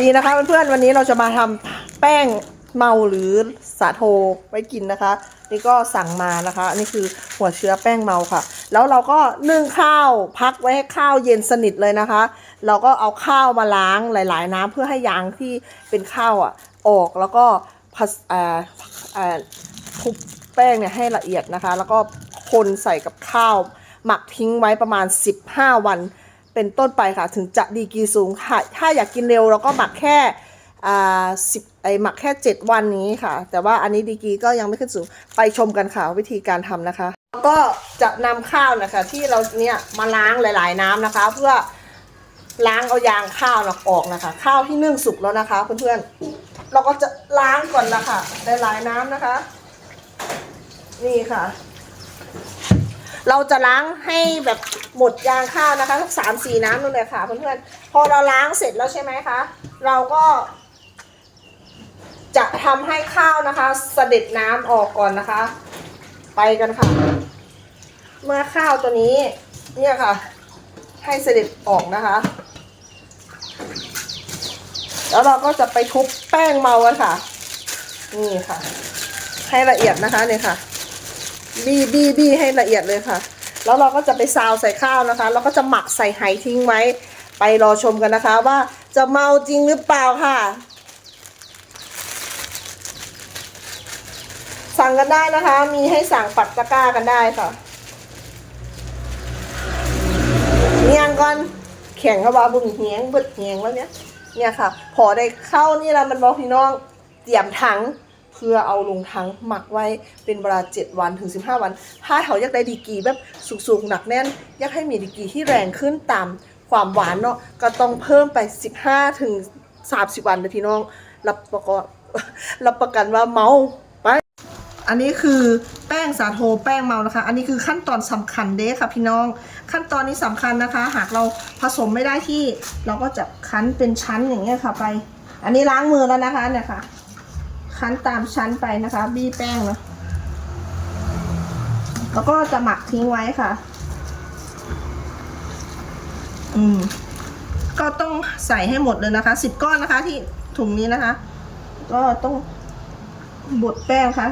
ดีนะคะเพื่อนๆวันนี้เราจะมาทำแป้งเมาหรือสาโทไว้กินนะคะ นี่ก็สั่งมานะคะนี่คือหัวเชื้อแป้งเมาค่ะ แล้วเราก็นึ่งข้าวพักไว้ให้ข้าวเย็นสนิทเลยนะคะ เราก็เอาข้าวมาล้างหลาย ๆ น้ำเพื่อให้ยางที่เป็นข้าวอะออกแล้วก็พัสอ่าอ่าคลุกแป้งเนี่ยให้ละเอียดนะคะ แล้วก็คนใส่กับข้าว หมักทิ้งไว้ประมาณ 15 วัน เป็นต้นไปค่ะ ถึงจะดีกรีสูงค่ะถ้าอยากกินเร็วเราก็หมักแค่อ่าสิบไอหมักแค่ 7 วันนี้ค่ะ แต่ว่าอันนี้ดีกรีก็ยังไม่ขึ้นสูงไปชมกันค่ะวิธีการทำนะคะ ก็จะนำข้าวนะคะ ที่เราเนี่ยมาล้างหลาย ๆ น้ำนะคะ เพื่อล้างเอายางข้าวออกนะคะ ข้าวที่นึ่งสุกแล้วนะคะ เพื่อนๆเราก็จะล้างก่อนละค่ะหลายๆน้ำนะคะ นี่ค่ะ เราจะล้างให้แบบหมดยางข้าวนะคะสักสามสี่น้ำนั่นเลยค่ะเพื่อนๆพอเราล้างเสร็จแล้วใช่ไหมคะ เราก็ จะทำให้ข้าวนะคะ เสด็จน้ำออกก่อนนะคะ ไปกันค่ะ เมื่อข้าวตัวนี้ เนี่ยค่ะ ให้เสด็จออกนะคะ แล้วเราก็จะไปทุบแป้งเมากันค่ะ นี่ค่ะ ให้ละเอียดนะคะเนี่ยค่ะ บี้บี้บี้ให้ละเอียดเลยค่ะ แล้วเราก็จะไปซาวใส่ข้าวนะคะ แล้วก็จะหมักใส่ไหทิ้งไว้ ไปรอชมกันนะคะ ว่าจะเมาจริงหรือเปล่าค่ะ สั่งกันได้นะคะ มีให้สั่งปักตะกร้ากันได้ค่ะเนียงก่อนแข่งเขาว่าบุญเฮียงเบิดเฮียงแล้วเนี้ยเนี่ยค่ะ พอได้เข้านี่แล้วมันบอกพี่น้องเตรียมถัง เพื่อเอาลงถังหมักไว้เป็นเวลา 7 วันถึง 15 วัน ถ้าเขาอยากได้ดีกีแบบสูงๆหนักแน่น อยากให้มีดีกีที่แรงขึ้นตามความหวานเนาะก็ต้องเพิ่มไป 15 ถึง 30 วันเลยพี่น้อง รับประกันรับประกันว่าเมาไป อันนี้คือแป้งสาโทแป้งเมานะคะ อันนี้คือขั้นตอนสำคัญเด้ค่ะพี่น้อง ขั้นตอนนี้สำคัญนะคะ หากเราผสมไม่ได้ที่ เราก็จะคั้นเป็นชั้นอย่างเงี้ยค่ะไป อันนี้ล้างมือแล้วนะคะเนี่ยค่ะ คั้นตามชั้นไปนะคะ บี้แป้งเนาะแล้วก็จะหมักทิ้งไว้ค่ะ อืม ก็ต้องใส่ให้หมดเลยนะคะสิบก้อนนะคะ ที่ถุงนี้นะคะ ก็ต้องบดแป้งค่ะ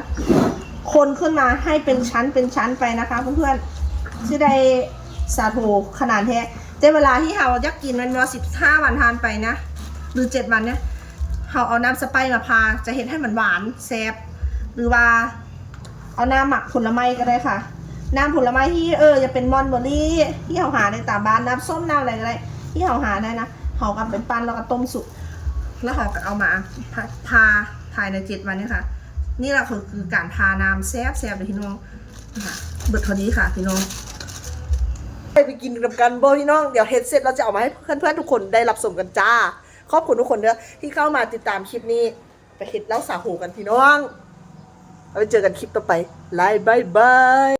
คนขึ้นมาให้เป็นชั้นเป็นชั้นไปนะคะเพื่อนๆที่ได้สาโทขนาดแท้แต่เวลาที่เราอยากกินมันว่าสิบห้าวันทานไปนะ หรือเจ็ดวันเนี่ย เราเอาน้ำสไปซ์มาพาจะเห็นให้มันหวานแซ่บหรือว่า เอาน้ำหมักผลไม้ก็ได้ค่ะ น้ำผลไม้ที่เออจะเป็นมอนเบอร์รี่ที่เราหาในตามบ้านน้ำส้มน้ำอะไรก็ได้ที่เราหาได้นะเขาก็เป็นปั้นแล้วก็ต้มสุกแล้วเขาก็เอามาพาพาภายในเจ็ดวันเนี่ยค่ะ นี่แหละคือคือการทาน้ำแซ่บแซ่บเลยพี่น้องเบิดเท่านี้ค่ะพี่น้องไปไปกินกับกันโบพี่น้อง เดี๋ยวเฮ็ดเสร็จเราจะเอามาให้เพื่อนๆทุกคนได้รับชมกันจ้า ขอบคุณทุกคนเด้อที่เข้ามาติดตามคลิปนี้ ไปคิดแล้วสาหูกันพี่น้อง เอาไปเจอกันคลิปต่อไปไลฟ์บายบาย